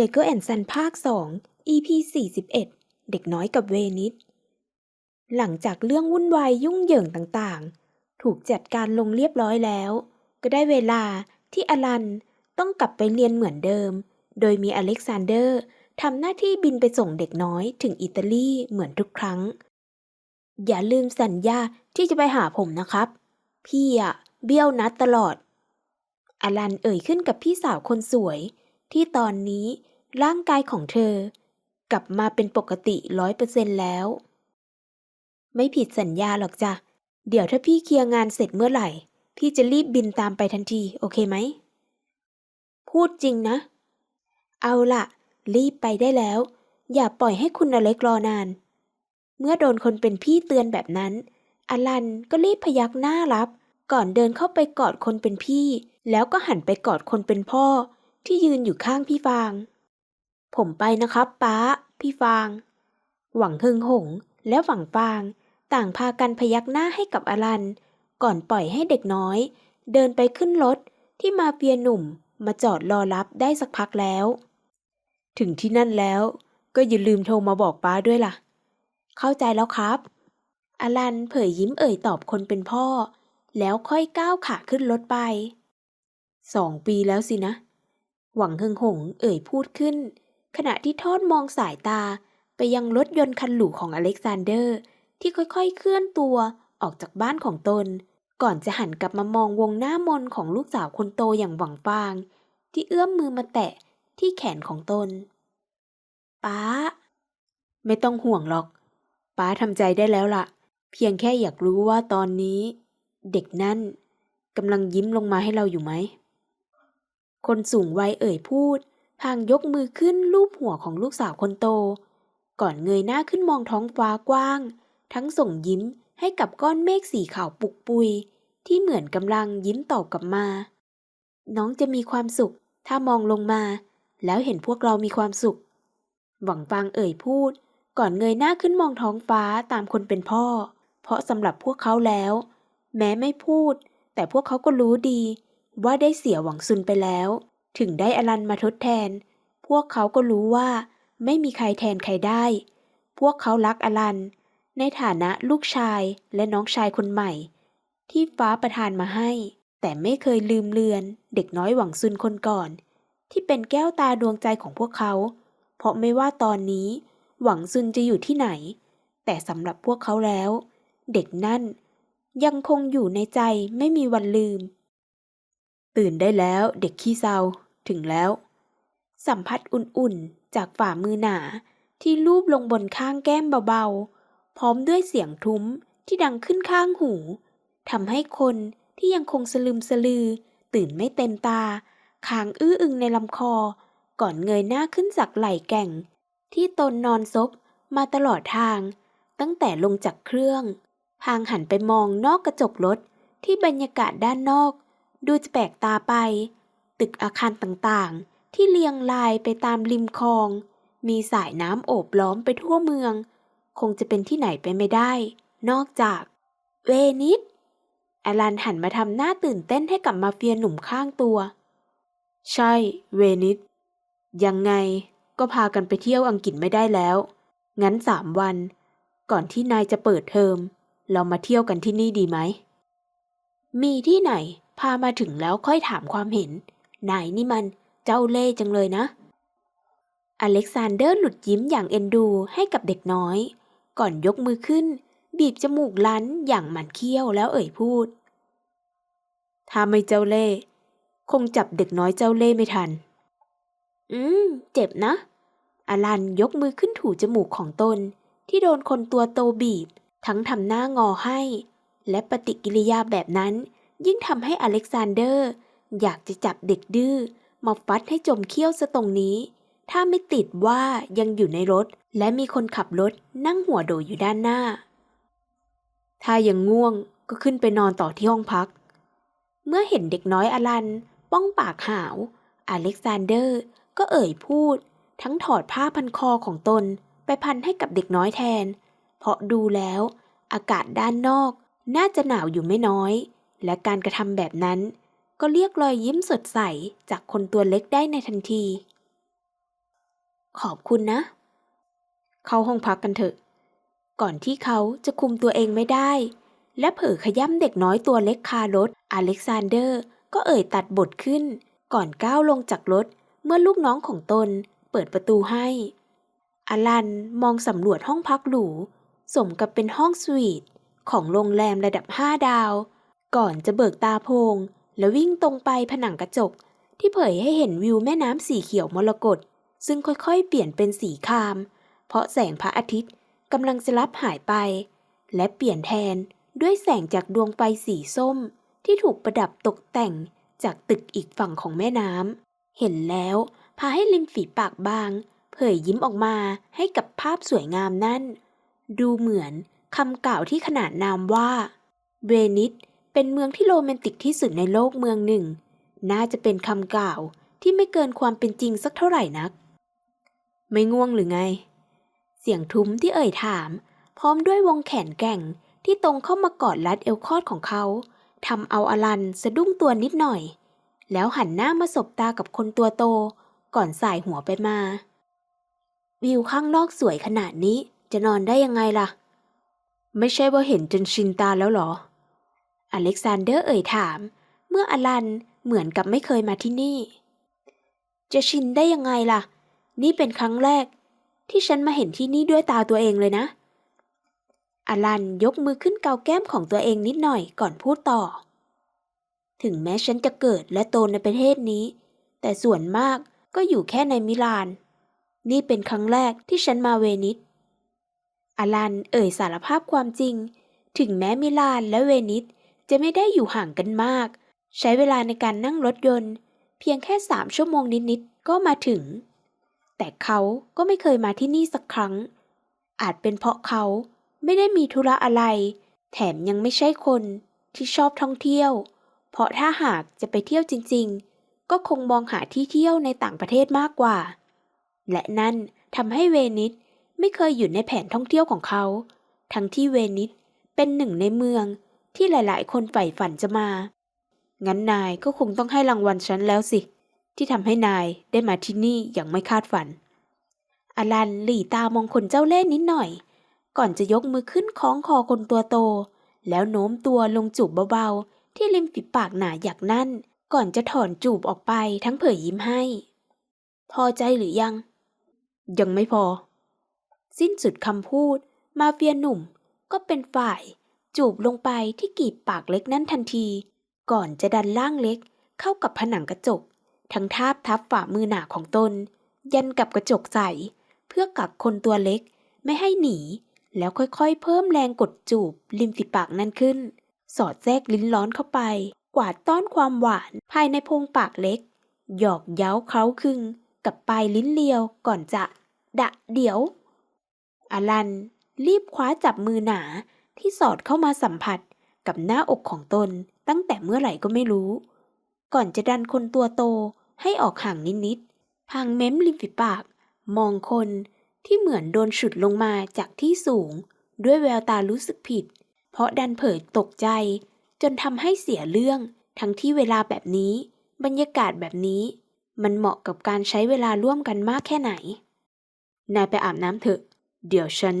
Lego and Son ภาค 2 EP 41 เด็กน้อยกับเวนิสหลังจากเรื่องวุ่นวายยุ่งเหยิงต่างๆ ถูกจัดการลงเรียบร้อยแล้ว ก็ได้เวลาที่อลันต้องกลับไปเรียนเหมือนเดิม โดยมีอเล็กซานเดอร์ทำหน้าที่บินไปส่งเด็กน้อยถึงอิตาลีเหมือนทุกครั้ง อย่าลืมสัญญาที่จะไปหาผมนะครับ พี่อะเบี้ยวนัดตลอด อลันเอ่ยขึ้นกับพี่สาวคนสวย ที่ตอนนี้ร่างกายของเธอกลับมาเป็นปกติร้อยเปอร์เซ็นแล้ว ไม่ผิดสัญญาหรอกจ้ะ เดี๋ยวถ้าพี่เคลียร์งานเสร็จเมื่อไหร่ พี่จะรีบบินตามไปทันที โอเคไหม พูดจริงนะ เอาล่ะ รีบไปได้แล้ว อย่าปล่อยให้คุณอเล็กรอนาน เมื่อโดนคนเป็นพี่เตือนแบบนั้น อลันก็รีบพยักหน้ารับ ก่อนเดินเข้าไปกอดคนเป็นพี่ แล้วก็หันไปกอดคนเป็นพ่อ ที่ยืนอยู่ข้างพี่ฟาง ผมไปนะครับป้า พี่ฟาง หวังฮึงหง และหวังฟาง ต่างพากันพยักหน้าให้กับอลัน ก่อนปล่อยให้เด็กน้อย เดินไปขึ้นรถที่มาเฟียหนุ่มมาจอดรอรับได้สักพักแล้ว ถึงที่นั่นแล้ว ก็อย่าลืมโทรมาบอกป้าด้วยล่ะ เข้าใจแล้วครับอลันเผยยิ้มเอ่ยตอบคนเป็นพ่อ แล้วค่อยก้าวขาขึ้นรถไป สองปีแล้วสินะ หวังเฮงหงเอ่ยพูดขึ้น ขณะที่ทอดมองสายตาไปยังรถยนต์คันหรูของอเล็กซานเดอร์ ที่ค่อยๆเคลื่อนตัวออกจากบ้านของตน ก่อนจะหันกลับมามองวงหน้ามนของลูกสาวคนโตอย่างหวังฟาง ที่เอื้อมมือมาแตะที่แขนของตน ป้า ไม่ต้องห่วงหรอก ป้าทำใจได้แล้วล่ะ เพียงแค่อยากรู้ว่าตอนนี้ เด็กนั่นกำลังยิ้มลงมาให้เราอยู่ไหม คนสูงวัยเอ่ยพูด พางยกมือขึ้นลูบหัวของลูกสาวคนโต ก่อนเงยหน้าขึ้นมองท้องฟ้ากว้าง ทั้งส่งยิ้มให้กับก้อนเมฆสีขาวปุกปุย ที่เหมือนกำลังยิ้มตอบกลับมา น้องจะมีความสุข ถ้ามองลงมา แล้วเห็นพวกเรามีความสุข หวังฟางเอ่ยพูด ก่อนเงยหน้าขึ้นมองท้องฟ้าตามคนเป็นพ่อ เพราะสำหรับพวกเขาแล้ว แม้ไม่พูด แต่พวกเขาก็รู้ดี ว่าได้เสียหวังซุนไปแล้ว ถึงได้อลันมาทดแทน พวกเขาก็รู้ว่า ไม่มีใครแทนใครได้ พวกเขารักอลัน ในฐานะลูกชายและน้องชายคนใหม่ ที่ฟ้าประทานมาให้ แต่ไม่เคยลืมเลือน เด็กน้อยหวังซุนคนก่อน ที่เป็นแก้วตาดวงใจของพวกเขา เพราะไม่ว่าตอนนี้ หวังซุนจะอยู่ที่ไหน แต่สำหรับพวกเขาแล้ว เด็กนั่นยังคงอยู่ในใจไม่มีวันลืม ตื่นได้แล้วเด็กขี้เศร้าถึงแล้ว สัมผัสอุ่นๆ จากฝ่ามือหนาที่ลูบลงบนข้างแก้มเบาๆ พร้อมด้วยเสียงทุ้มที่ดังขึ้นข้างหูทำให้คนที่ยังคงสลืมสลือ ตื่นไม่เต็มตาคางอื้ออึงในลำคอ ก่อนเงยหน้าขึ้นจากไหล่แก่ง ที่ตนนอนซบมาตลอดทาง ตั้งแต่ลงจากเครื่อง พางหันไปมองนอกกระจกรถที่บรรยากาศด้านนอก ดูจะแปลกตาไป ตึกอาคารต่างๆ ที่เรียงรายไปตามริมคลอง มีสายน้ำโอบล้อมไปทั่วเมือง คงจะเป็นที่ไหนไปไม่ได้ นอกจาก เวนิสอลันหันมาทำหน้าตื่นเต้นให้กับมาเฟียหนุ่มข้างตัว ใช่ เวนิสยังไงก็พากันไปเที่ยวอังกฤษไม่ได้แล้ว งั้นสามวัน ก่อนที่นายจะเปิดเทอม เรามาเที่ยวกันที่นี่ดีไหม มีที่ไหน พามาถึงแล้วค่อยถามความเห็น นายนี่มันเจ้าเล่จังเลยนะ อเล็กซานเดอร์หลุดยิ้มอย่างเอ็นดูให้กับเด็กน้อย ก่อนยกมือขึ้น บีบจมูกลันอย่างหมันเคี้ยวแล้วเอ่ยพูด ถ้าไม่เจ้าเล่ คงจับเด็กน้อยเจ้าเล่ไม่ทัน อืม เจ็บนะ อลันยกมือขึ้นถูจมูกของตน ที่โดนคนตัวโตบีบ ทั้งทำหน้างอให้ และปฏิกิริยาแบบนั้น ยิ่งทำให้อเล็กซานเดอร์ อยากจะจับเด็กดื้อมาฟัดให้จมเขี้ยวซะตรงนี้ ถ้าไม่ติดว่ายังอยู่ในรถ และมีคนขับรถนั่งหัวโดอยู่ด้านหน้า ถ้ายังง่วงก็ขึ้นไปนอนต่อที่ห้องพัก เมื่อเห็นเด็กน้อยอลัน ป้องปากหาว อเล็กซานเดอร์ก็เอ่ยพูด ทั้งถอดผ้าพันคอของตนไปพันให้กับเด็กน้อยแทน เพราะดูแล้ว อากาศด้านนอกน่าจะหนาวอยู่ไม่น้อย และการกระทำแบบนั้น ก็เรียกรอยยิ้มสดใสจากคนตัวเล็กได้ในทันที ขอบคุณนะ เข้าห้องพักกันเถอะ ก่อนที่เขาจะคุมตัวเองไม่ได้ และเผลอขย้ำเด็กน้อยตัวเล็กคารถอเล็กซานเดอร์ ก็เอ่ยตัดบทขึ้น ก่อนก้าวลงจากรถเมื่อลูกน้องของตนเปิดประตูให้อลันมองสำรวจห้องพักหรู สมกับเป็นห้องสวีทของโรงแรมระดับ5ดาว ก่อนจะเบิกตาโพง แล้ววิ่งตรงไปผนังกระจก ที่เผยให้เห็นวิวแม่น้ำสีเขียวมรกตซึ่งค่อยๆ เปลี่ยนเป็นสีคราม เพราะแสงพระอาทิตย์กำลังจะลับหายไป และเปลี่ยนแทนด้วยแสงจากดวงไฟสีส้ม ที่ถูกประดับตกแต่งจากตึกอีกฝั่งของแม่น้ำเห็นแล้วพาให้ริมฝีปากบาง เผยยิ้มออกมาให้กับภาพสวยงามนั่น ดูเหมือนคำกล่าวที่ขนานนามว่า เวนิส เป็นเมืองที่โรแมนติกที่สุดในโลกเมืองหนึ่ง น่าจะเป็นคำกล่าวที่ไม่เกินความเป็นจริงสักเท่าไหร่นัก ไม่ง่วงหรือไง เสียงทุ้มที่เอ่ยถาม พร้อมด้วยวงแขนแก่งที่ตรงเข้ามากอดรัดเอวคอดของเขาทำเอาอลันสะดุ้งตัวนิดหน่อย แล้วหันหน้ามาสบตากับคนตัวโต ก่อนสายหัวไปมา วิวข้างนอกสวยขนาดนี้จะนอนได้ยังไงล่ะ ไม่ใช่ว่าเห็นจนชินตาแล้วหรอ อเล็กซานเดอร์เอ่ยถาม เมื่ออลันเหมือนกับไม่เคยมาที่นี่ จะชินได้ยังไงล่ะ นี่เป็นครั้งแรก ที่ฉันมาเห็นที่นี่ด้วยตาตัวเองเลยนะอลันยกมือขึ้นเกาแก้มของตัวเองนิดหน่อยก่อนพูดต่อ ถึงแม้ฉันจะเกิดและโตในประเทศนี้ แต่ส่วนมากก็อยู่แค่ในมิลาน นี่เป็นครั้งแรกที่ฉันมาเวนิสอลันเอ่ยสารภาพความจริง ถึงแม้มิลานและเวนิส จะไม่ได้อยู่ห่างกันมาก ใช้เวลาในการนั่งรถยนต์ เพียงแค่สามชั่วโมงนิดๆก็มาถึง แต่เขาก็ไม่เคยมาที่นี่สักครั้ง อาจเป็นเพราะเขาไม่ได้มีธุระอะไร แถมยังไม่ใช่คนที่ชอบท่องเที่ยว เพราะถ้าหากจะไปเที่ยวจริง ๆ ก็คงมองหาที่เที่ยวในต่างประเทศมากกว่า และนั่นทำให้เวนิสไม่เคยอยู่ในแผนท่องเที่ยวของเขา ทั้งที่เวนิสเป็นหนึ่งในเมือง ที่หลายๆ คนใฝ่ฝันจะมา งั้นนายก็คงต้องให้รางวัลฉันแล้วสิ ที่ทำให้นายได้มาที่นี่อย่างไม่คาดฝัน อลันหลีตามองคนเจ้าเล่ห์นิดหน่อย ก่อนจะยกมือขึ้นคล้องคอคนตัวโต แล้วโน้มตัวลงจูบเบาๆ ที่ริมฝีปากหนาอยากนั่น ก่อนจะถอนจูบออกไปทั้งเผยยิ้มให้ พอใจหรือยัง ยังไม่พอ สิ้นสุดคำพูด มาเฟียหนุ่มก็เป็นฝ่าย จูบลงไปที่กีบปากเล็กนั่นทันที ก่อนจะดันล่างเล็กเข้ากับผนังกระจก ทั้งทาบทับฝ่ามือหนาของตน ยันกับกระจกใส เพื่อกักคนตัวเล็กไม่ให้หนี แล้วค่อยๆ เพิ่มแรงกดจูบริมฝีปากนั่นขึ้น สอดแทรกลิ้นร้อนเข้าไป กวาดต้อนความหวานภายในโพงปากเล็ก หยอกเย้าเคล้าคึง กับปลายลิ้นเลียวก่อนจะ ดะเดี๋ยว อลัน รีบคว้าจับมือหนา ที่สอดเข้ามาสัมผัสกับหน้าอกของตนตั้งแต่เมื่อไหร่ก็ไม่รู้ ก่อนจะดันคนตัวโตให้ออกห่างนิดๆพังเม้มริมฝีปาก มองคนที่เหมือนโดนฉุดลงมาจากที่สูง ด้วยแววตารู้สึกผิด เพราะดันเผยตกใจ จนทำให้เสียเรื่อง ทั้งที่เวลาแบบนี้ บรรยากาศแบบนี้ มันเหมาะกับการใช้เวลาร่วมกันมากแค่ไหน นายไปอาบน้ำเถอะ เดี๋ยวฉัน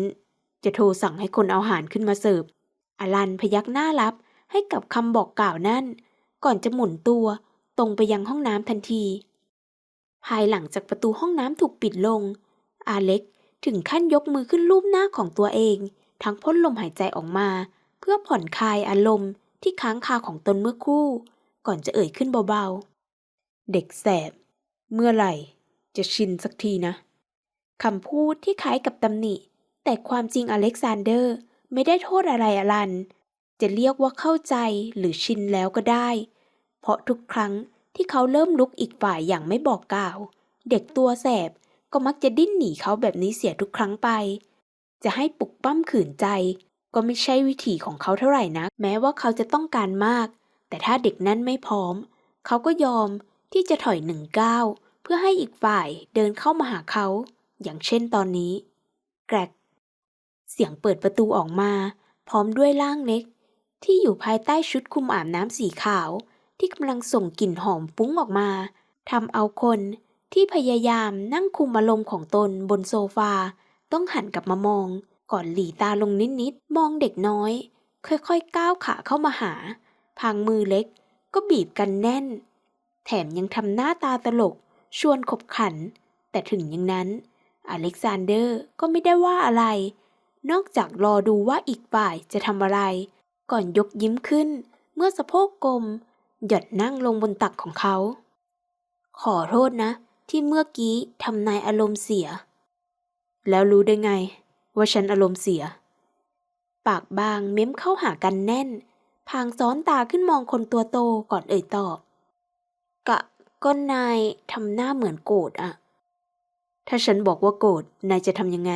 จะโทรสั่งให้คนเอาอาหารขึ้นมาเสิร์ฟอลันพยักหน้ารับให้กับคำบอกกล่าวนั่น ก่อนจะหมุนตัวตรงไปยังห้องน้ำทันที ภายหลังจากประตูห้องน้ำถูกปิดลง อาเล็กถึงขั้นยกมือขึ้นลูบหน้าของตัวเอง ทั้งพ่นลมหายใจออกมา เพื่อผ่อนคลายอารมณ์ที่ค้างคาของตนเมื่อครู่ ก่อนจะเอ่ยขึ้นเบาๆ เด็กแสบ เมื่อไหร่ จะชินสักทีนะคำพูดที่คล้ายกับตำหนิ แต่ความจริงอเล็กซานเดอร์ไม่ได้โทษอะไรอลัน จะเรียกว่าเข้าใจหรือชินแล้วก็ได้ เพราะทุกครั้งที่เขาเริ่มลุกอีกฝ่ายอย่างไม่บอกกล่าว เด็กตัวแสบก็มักจะดิ้นหนีเขาแบบนี้เสียทุกครั้งไป จะให้ปลุกปั้มขืนใจก็ไม่ใช่วิถีของเขาเท่าไหร่นัก แม้ว่าเขาจะต้องการมาก แต่ถ้าเด็กนั้นไม่พร้อม เขาก็ยอมที่จะถอยหนึ่งก้าวเพื่อให้อีกฝ่ายเดินเข้ามาหาเขา อย่างเช่นตอนนี้ แกรก เสียงเปิดประตูออกมา พร้อมด้วยร่างเล็ก ที่อยู่ภายใต้ชุดคลุมอาบน้ำสีขาว ที่กำลังส่งกลิ่นหอมฟุ้งออกมาทำเอาคนที่พยายามนั่งคุมอารมณ์ของตนบนโซฟา ต้องหันกลับมามอง ก่อนหลีตาลงนิดๆมองเด็กน้อย ค่อยๆก้าวขาเข้ามาหา พางมือเล็กก็บีบกันแน่น แถมยังทำหน้าตาตลกชวนขบขัน แต่ถึงอย่างนั้น อเล็กซานเดอร์ก็ไม่ได้ว่าอะไร นอกจากรอดูว่าอีกฝ่ายจะทำอะไร ก่อนยกยิ้มขึ้น เมื่อสะโพกกลม หยดนั่งลงบนตักของเขา ขอโทษนะ ที่เมื่อกี้ทำนายอารมณ์เสีย แล้วรู้ได้ไง ว่าฉันอารมณ์เสีย ปากบางเม้มเข้าหากันแน่น พางซ้อนตาขึ้นมองคนตัวโตก่อนเอ่ยตอบ กะก็นายทำหน้าเหมือนโกรธอะถ้าฉันบอกว่าโกรธนายจะทำยังไง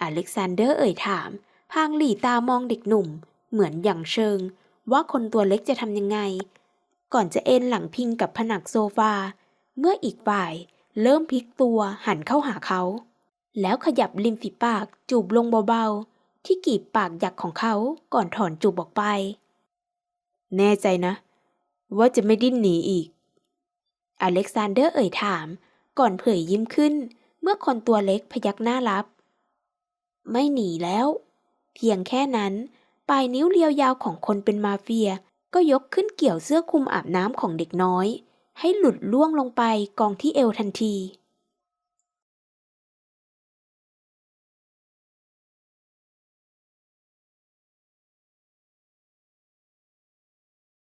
อเล็กซานเดอร์เอ่ยถาม พางหลี่ตามองเด็กหนุ่ม เหมือนอย่างเชิง ว่าคนตัวเล็กจะทำยังไง ก่อนจะเอนหลังพิงกับผนังโซฟา เมื่ออีกฝ่ายเริ่มพลิกตัวหันเข้าหาเขา แล้วขยับริมฝีปากจูบลงเบาๆ ที่กีบปากหยักของเขาก่อนถอนจูบออกไป แน่ใจนะ ว่าจะไม่ดิ้นหนีอีก อเล็กซานเดอร์เอ่ยถาม ก่อนเผยยิ้มขึ้น เมื่อคนตัวเล็กพยักหน้ารับ ไม่หนีแล้ว เพียงแค่นั้น ปลายนิ้วเรียวยาวของคนเป็นมาเฟีย ก็ยกขึ้นเกี่ยวเสื้อคลุมอาบน้ำของเด็กน้อย ให้หลุดล่วงลงไปกองที่เอวทันที